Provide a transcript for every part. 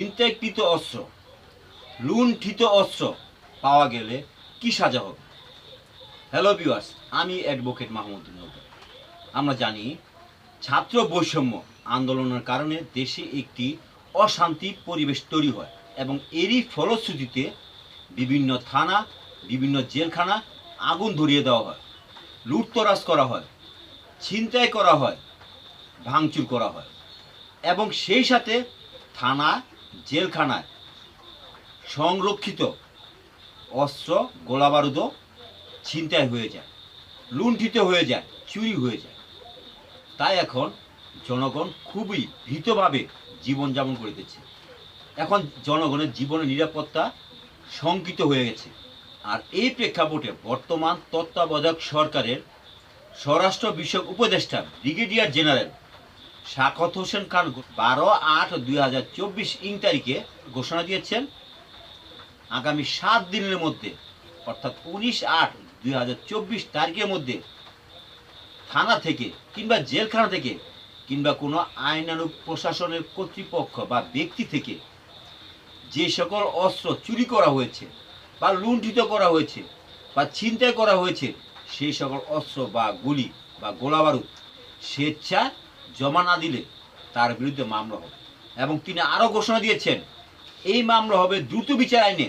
চিন্তাকৃত অস্ত্র, লুণ্ঠিত অস্ত্র পাওয়া গেলে কি সাজা হবে? হ্যালো ভিউয়ার্স আমি অ্যাডভোকেট মাহমুদ নৌকর আমরা জানি ছাত্র বৈষম্য আন্দোলনের কারণে দেশে একটি অশান্তি পরিবেশ তৈরি হয় এবং এরই ফলশ্রুতিতে বিভিন্ন থানা, বিভিন্ন জেলখানা আগুন ধরিয়ে দেওয়া হয়, লুটতরাজ করা হয়, ছিনতাই করা হয়, ভাঙচুর করা হয় এবং সেই সাথে থানা জেলখানায় সংরক্ষিত অস্ত্র, গোলাবারুদও ছিনতাই হয়ে যায়, লুণ্ঠিত হয়ে যায়, চুরি হয়ে যায়। তাই এখন জনগণ খুবই ভীতভাবে জীবনযাপন করিতেছে। এখন জনগণের জীবনের নিরাপত্তা শঙ্কিত হয়ে গেছে। আর এই প্রেক্ষাপটে বর্তমান তত্ত্বাবধায়ক সরকারের স্বরাষ্ট্র বিষয়ক উপদেষ্টা ব্রিগেডিয়ার জেনারেল শাকত হোসেন খান বারো আট দুই হাজার চব্বিশ ইং তারিখে ঘোষণা দিয়েছেন, আগামী সাত দিনের মধ্যে, অর্থাৎ উনিশ আট দুই হাজার চব্বিশ তারিখের মধ্যে, থানা থেকে কিংবা জেলখানা থেকে কিংবা কোনো আইনানুগ প্রশাসনের কর্তৃপক্ষ বা ব্যক্তি থেকে যে সকল অস্ত্র চুরি করা হয়েছে বা লুণ্ঠিত করা হয়েছে বা ছিনতাই করা হয়েছে, সেই সকল অস্ত্র বা গুলি বা গোলাবারুদ স্বেচ্ছা জমা না দিলে তার বিরুদ্ধে মামলা হবে। এবং তিনি আরও ঘোষণা দিয়েছেন, এই মামলা হবে দ্রুত বিচার আইনে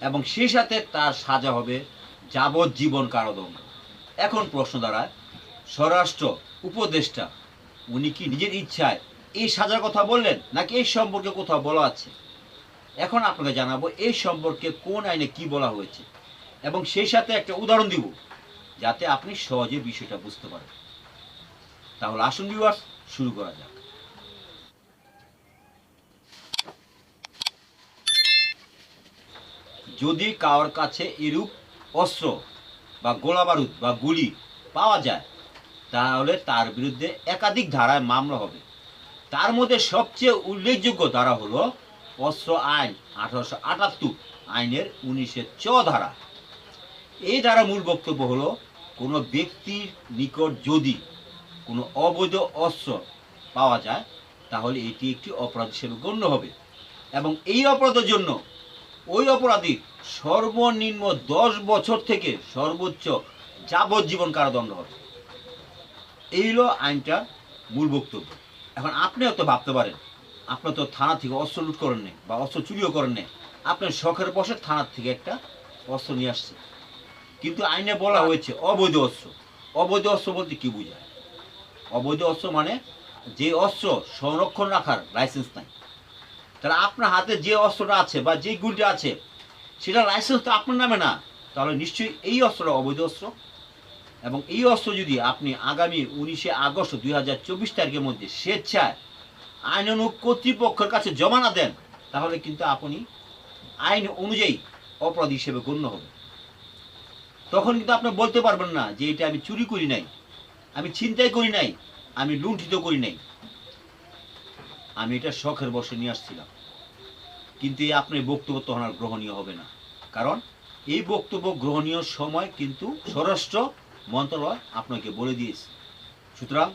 এবং সেই সাথে তার সাজা হবে যাবজ্জীবন কারাদণ্ড। এখন প্রশ্ন দাঁড়ায়, স্বরাষ্ট্র উপদেষ্টা, উনি কি নিজের ইচ্ছায় এই সাজার কথা বললেন নাকি এই সম্পর্কে কোথাও বলা আছে? এখন আপনাকে জানাব এই সম্পর্কে কোন আইনে কি বলা হয়েছে। এবং সেই সাথে একটা উদাহরণ দিব, যাতে আপনি সহজে বিষয়টা বুঝতে পারেন। তাহলে আসুন ভিউয়ার্স শুরু করা যাক। যদি কারোর কাছে এরূপ অস্ত্র বা গোলাবারুদ বা গুলি পাওয়া যায়, তাহলে তার বিরুদ্ধে একাধিক ধারায় মামলা হবে। তার মধ্যে সবচেয়ে উল্লেখযোগ্য ধারা হলো অস্ত্র আইন আঠারোশো আটাত্তর, আইনের উনিশের চ ধারা। এই ধারা মূল বক্তব্য হলো, কোনো ব্যক্তির নিকট যদি কোনো অবৈধ অস্ত্র পাওয়া যায়, তাহলে এটি একটি অপরাধ হিসেবে গণ্য হবে। এবং এই অপরাধের জন্য ওই অপরাধী সর্বনিম্ন দশ বছর থেকে সর্বোচ্চ যাবজ্জীবন কারাদণ্ড হবে। এই হলো আইনটার মূল বক্তব্য। এখন আপনিও তো ভাবতে পারেন, আপনি তো থানা থেকে অস্ত্র লুট করেন নেই বা অস্ত্র চুরিও করেন নেই আপনার শখের বসে থানার থেকে একটা অস্ত্র নিয়ে আসছে কিন্তু আইনে বলা হয়েছে অবৈধ অস্ত্র। অবৈধ অস্ত্র বলতে কী বোঝায়? অবৈধ অস্ত্র মানে যে অস্ত্র সংরক্ষণ রাখার লাইসেন্স নাই। তাহলে আপনার হাতে যে অস্ত্রটা আছে বা যে গুলিটা আছে, সেটা লাইসেন্স তো আপনার নামে না। তাহলে নিশ্চয়ই এই অস্ত্রটা অবৈধ অস্ত্র। এবং এই অস্ত্র যদি আপনি আগামী উনিশে আগস্ট দুই হাজার চব্বিশ তারিখের মধ্যে স্বেচ্ছায় আইনানুগ কর্তৃপক্ষের কাছে জমা না দেন, তাহলে কিন্তু আপনি আইন অনুযায়ী অপরাধী হিসেবে গণ্য হবে তখন কিন্তু আপনি বলতে পারবেন না যে এটা আমি চুরি করি নাই। আমি ছিনতাই করি নাই, আমি লুণ্ঠিত করি নাই। আমি এটা শখের বসে নিয়ে আসছিলাম। কিন্তু এই আপনার বক্তব্য তখন আর গ্রহণীয় হবে না। কারণ এই বক্তব্য গ্রহণীয় সময় কিন্তু স্বরাষ্ট্র মন্ত্রণালয় আপনাকে বলে দিয়েছে। সুতরাং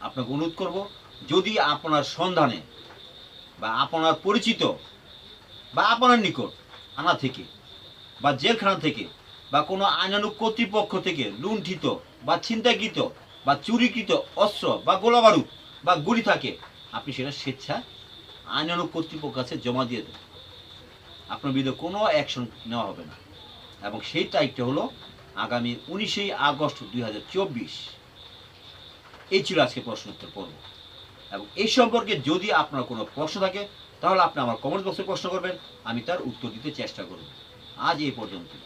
আপনাকে অনুরোধ করব, যদি আপনার সন্ধানে বা আপনার পরিচিত বা আপনার নিকট আনা থেকে বা জেলখানা থেকে বা কোনো আইনানুগ কর্তৃপক্ষ থেকে লুণ্ঠিত বা ছিনতাইকৃত বা চুরিকৃত অস্ত্র বা গোলাবারুদ বা গুলি থাকে, আপনি সেটা স্বেচ্ছা আইনানুগ কর্তৃপক্ষ কাছে জমা দিয়ে দেন। আপনার বিরুদ্ধে কোনো অ্যাকশন নেওয়া হবে না। এবং সেই তারিখটা হলো আগামী উনিশেই আগস্ট দুই হাজার চব্বিশ। এই ছিল আজকে প্রশ্ন উত্তর পর্ব। এবং এই সম্পর্কে যদি আপনার কোনো প্রশ্ন থাকে, তাহলে আপনি আমার কমেন্ট বক্সে প্রশ্ন করবেন, আমি তার উত্তর দিতে চেষ্টা করব। আজ এই পর্যন্ত